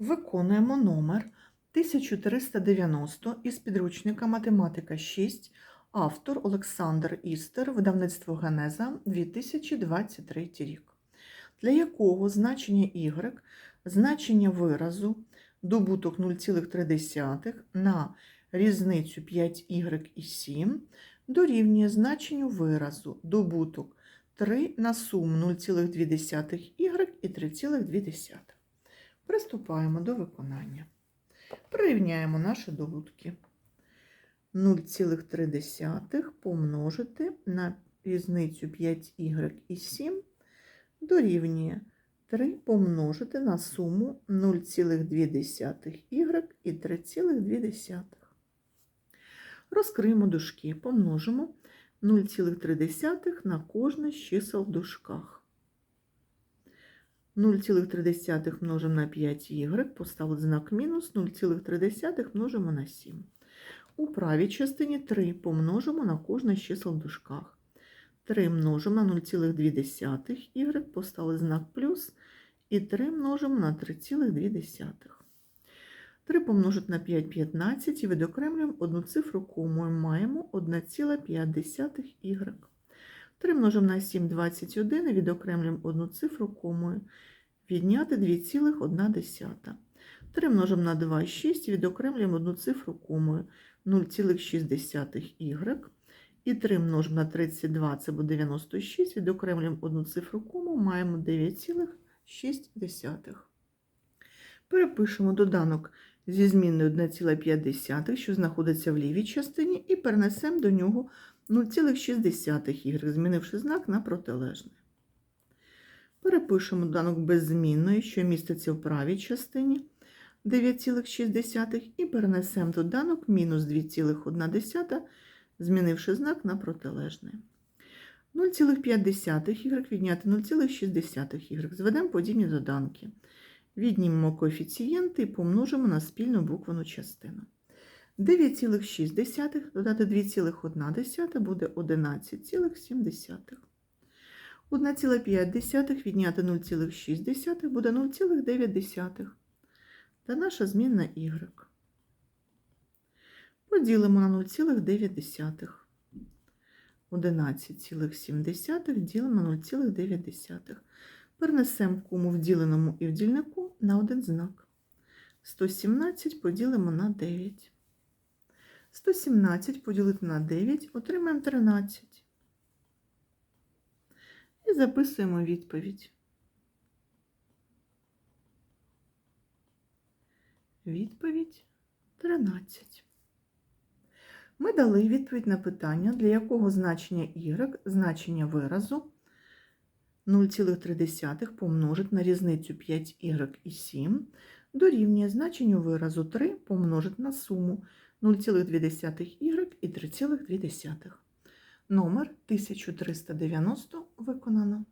Виконуємо номер 1390 із підручника Математика 6, автор Олександр Істер, видавництво Генеза 2023 рік, для якого значення y, значення виразу, добуток 0,3 на різницю 5y і 7 дорівнює значенню виразу, добуток 3 на суму 0,2y і 3,2. Приступаємо до виконання. Прирівняємо наші добутки. 0,3 помножити на різницю 5y і 7 дорівнює 3 помножити на суму 0,2y і 3,2. Розкриємо дужки, помножимо 0,3 на кожне з чисел в дужках. 0,3 множимо на 5y, поставили знак мінус, 0,3 множимо на 7. У правій частині 3 помножимо на кожне з чисел в дужках. 3 множимо на 0,2y, поставили знак плюс, і 3 множимо на 3,2. 3 помножити на 5 – 15 і відокремлюємо одну цифру комою. Маємо 1,5y. 3 множимо на 7 – 21 і відокремлюємо одну цифру комою. Відняти 2,1. 3 множимо на 2 – 6 і відокремлюємо одну цифру комою. 0,6y. І 3 множимо на 32 – це буде 96, відокремлюємо одну цифру кому, маємо 9,6. Перепишемо доданок зі змінною 1,5, що знаходиться в лівій частині, і перенесемо до нього 0,6y, змінивши знак на протилежний. Перепишемо доданок без змінної, що міститься в правій частині 9,6, і перенесемо доданок мінус 2,1, змінивши знак на протилежний. 0,5y відняти 0,6y. Зведемо подібні доданки. Віднімемо коефіцієнти і помножимо на спільну буквену частину. 9,6 додати 2,1 буде 11,7. 1,5 відняти 0,6 буде 0,9. Та наша змінна y. Поділимо на 0,9. 11,7 ділимо на 0,9. Перенесемо кому в діленому і в дільнику на один знак. 117 поділимо на 9. 117 поділити на 9 отримаємо 13. І записуємо відповідь. Відповідь 13. Ми дали відповідь на питання, для якого значення y, значення виразу 0,3 помножить на різницю 5y і 7 дорівнює значенню виразу 3 помножить на суму 0,2y і 3,2. Номер 1390 виконано.